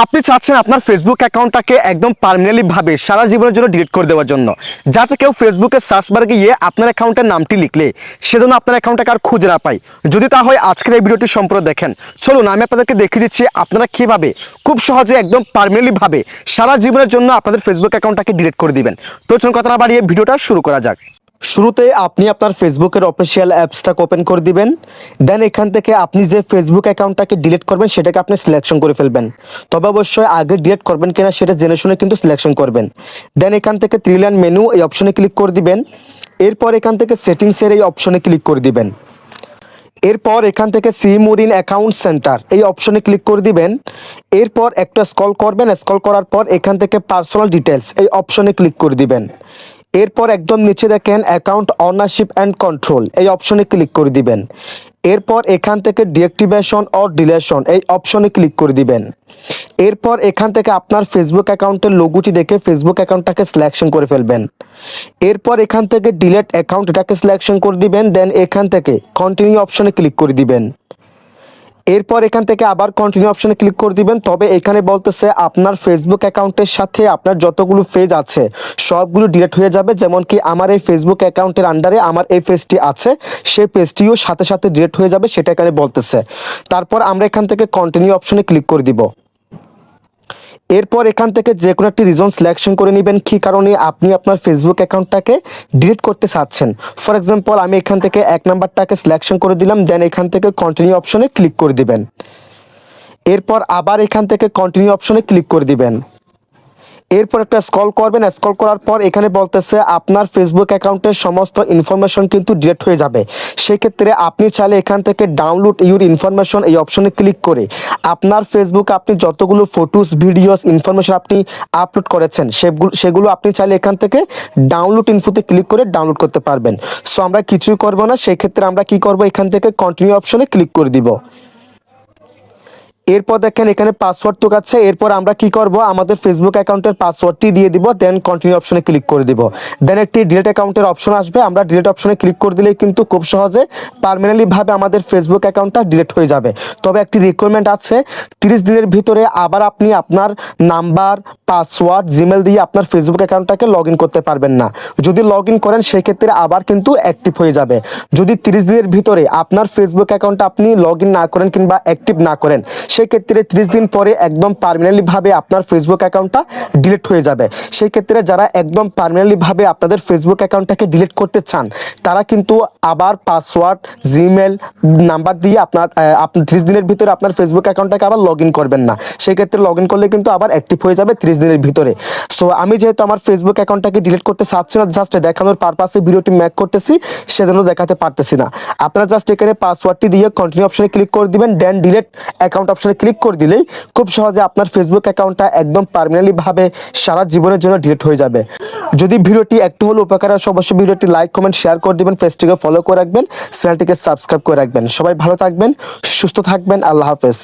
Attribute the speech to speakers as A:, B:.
A: আপনি চাচ্ছেন আপনার ফেসবুক অ্যাকাউন্টটাকে একদম পার্মানেন্টলি ভাবে সারা জীবনের জন্য ডিলিট করে দেওয়ার জন্য। যাতে কেউ ফেসবুকে সার্চ বারে গিয়ে আপনার অ্যাকাউন্টের নামটি লিখলে, সেজন্য আপনার অ্যাকাউন্টটাকে আর খুঁজে না পায়। যদি তা হয়, আজকের এই ভিডিওটি সম্পূর্ণ দেখেন। চলুন, আমি আপনাদেরকে দেখিয়ে দিচ্ছি আপনারা কীভাবে খুব সহজে একদম পার্মানেন্টলি ভাবে সারা জীবনের জন্য আপনাদের ফেসবুক অ্যাকাউন্টটাকে ডিলিট করে দিবেন। তো চলুন, কথা না বাড়িয়ে ভিডিওটা শুরু করা যাক। শুরুতে আপনি আপনার ফেসবুকের অফিসিয়াল অ্যাপসটাকে ওপেন করে দিবেন। দেন এখান থেকে আপনি যে ফেসবুক অ্যাকাউন্টটাকে ডিলিট করবেন, সেটাকে আপনি সিলেকশন করে ফেলবেন। তবে অবশ্যই আগে ডিলিট করবেন কিনা সেটা জেনে শুনে কিন্তু সিলেকশন করবেন। দেন এখান থেকে থ্রি লাইন মেনু এই অপশনে ক্লিক করে দিবেন। এরপর এখান থেকে সেটিংসের এই অপশনে ক্লিক করে দিবেন। এরপর এখান থেকে সিমুর ইন অ্যাকাউন্ট সেন্টার এই অপশনে ক্লিক করে দিবেন। এরপর একটা স্কল করবেন। স্কল করার পর এখান থেকে পার্সোনাল ডিটেলস এই অপশনে ক্লিক করে দিবেন। এরপর একদম নিচে দেখেন অ্যাকাউন্ট অনারশিপ অ্যান্ড কন্ট্রোল এই অপশনে ক্লিক করে দিবেন। এরপর এখান থেকে ডিঅ্যাক্টিভেশন অর ডিলেশন এই অপশনে ক্লিক করে দিবেন। এরপর এখান থেকে আপনার ফেসবুক অ্যাকাউন্টের লোগোটি দেখে ফেসবুক অ্যাকাউন্টটাকে সিলেকশন করে ফেলবেন। এরপর এখান থেকে ডিলেট অ্যাকাউন্ট এটাকে সিলেকশন করে দিবেন দেন এখান থেকে কন্টিনিউ অপশনে ক্লিক করে দিবেন। এরপর এখান থেকে আবার কন্টিনিউ অপশনে ক্লিক করে দিবেন। তবে এখানে বলতেছে আপনার ফেসবুক অ্যাকাউন্টের সাথে আপনার যতগুলো ফেজ আছে, সবগুলো ডিলেট হয়ে যাবে। যেমন কি আমার এই ফেসবুক অ্যাকাউন্টের আন্ডারে আমার এই ফেজটি আছে, সেই পেজটিও সাথে সাথে ডিলেট হয়ে যাবে, সেটা এখানে বলতেছে। তারপর আমরা এখান থেকে কন্টিনিউ অপশনে ক্লিক করে দিব। এরপর এখান থেকে যে কোনো একটি রিজন সিলেকশন করে নেবেন, কী কারণে আপনি আপনার ফেসবুক অ্যাকাউন্টটাকে ডিলিট করতে চাচ্ছেন। ফর এক্সাম্পল আমি এখান থেকে এক নাম্বারটাকে সিলেকশন করে দিলাম দেন এখান থেকে কন্টিনিউ অপশনে ক্লিক করে দিবেন। এরপর আবার এখান থেকে কন্টিনিউ অপশনে ক্লিক করে দিবেন। এরপর একটা স্কল করবেন স্কল করার পর এখানে বলতেছে, আপনার ফেসবুক অ্যাকাউন্টের সমস্ত ইনফরমেশন কিন্তু ডিলেট হয়ে যাবে। সেক্ষেত্রে আপনি চাইলে এখান থেকে ডাউনলোড ইউর ইনফরমেশন এই অপশনে ক্লিক করে আপনার ফেসবুক আপনি যতগুলো ফটোস ভিডিওস ইনফরমেশন আপনি আপলোড করেছেন, সেগুলো সেগুলো আপনি চাইলে এখান থেকে ডাউনলোড ইনফোতে ক্লিক করে ডাউনলোড করতে পারবেন। সো আমরা কিছুই করব না, সেক্ষেত্রে আমরা কি করব? এখান থেকে কন্টিনিউ অপশনে ক্লিক করে দিব। এরপর দেখেন এখানে পাসওয়ার্ড তো কাছে এরপর আমরা কি করব? আমাদের ফেসবুক অ্যাকাউন্টের পাসওয়ার্ডটি দিয়ে দিব দেন কন্টিনিউ অপশনে ক্লিক করে দিব। দেন একটি ডিলিট অ্যাকাউন্টের অপশন আসবে। আমরা ডিলিট অপশনে ক্লিক করে দিলেই কিন্তু খুব সহজে পার্মানেন্টলি ভাবে আমাদের ফেসবুক অ্যাকাউন্টটা ডিলিট হয়ে যাবে। তবে একটি রিকোয়ারমেন্ট আছে, তিরিশ দিনের ভিতরে আবার আপনি আপনার নাম্বার পাসওয়ার্ড জিমেল দিয়ে আপনার ফেসবুক অ্যাকাউন্টটাকে লগ করতে পারবেন না। যদি লগ করেন, সেক্ষেত্রে আবার কিন্তু অ্যাক্টিভ হয়ে যাবে। যদি তিরিশ দিনের ভিতরে আপনার ফেসবুক অ্যাকাউন্টটা আপনি লগ না করেন কিংবা অ্যাক্টিভ না করেন সেক্ষেত্রে ত্রিশ দিন পরে একদম পার্মানেন্টলি ভাবে আপনার ফেসবুক অ্যাকাউন্টটা ডিলিট হয়ে যাবে। সেই ক্ষেত্রে যারা একদম পার্মানেন্টলি ভাবে আপনাদের ফেসবুক অ্যাকাউন্টটাকে ডিলিট করতে চান, তারা কিন্তু আবার পাসওয়ার্ড জিমেল নাম্বার দিয়ে আপনার আপনি ত্রিশ দিনের ভিতরে আপনার ফেসবুক অ্যাকাউন্টটাকে আবার লগ ইন করবেন না। সেই ক্ষেত্রে লগ ইন করলে কিন্তু আবার অ্যাক্টিভ হয়ে যাবে ত্রিশ দিনের ভিতরে। সো আমি যেহেতু আমার ফেসবুক অ্যাকাউন্টটাকে ডিলিট করতে চাচ্ছি না জাস্ট দেখানোর পারপাসে ভিডিওটি ম্যাক করতেছি, সেজন্য দেখাতে পারতেছি না। আপনারা জাস্ট এখানে পাসওয়ার্ডটি দিয়ে কন্টিনিউ অপশনে ক্লিক করে দিবেন দেন ডিলিট অ্যাকাউন্ট অপশনে ক্লিক করে দিলেই খুব সহজে আপনার ফেসবুক অ্যাকাউন্টটা একদম পারমানেন্টলিভাবে সারা জীবনের জন্য ডিলিট হয়ে যাবে। যদি ভিডিওটি একটু হলে উপকার আসে অবশ্যই ভিডিওটি লাইক কমেন্ট শেয়ার করে দিবেন পেজটিকে ফলো করে রাখবেন চ্যানেলটিকে সাবস্ক্রাইব করে রাখবেন। সবাই ভালো থাকবেন, সুস্থ থাকবেন, আল্লাহ হাফেজ।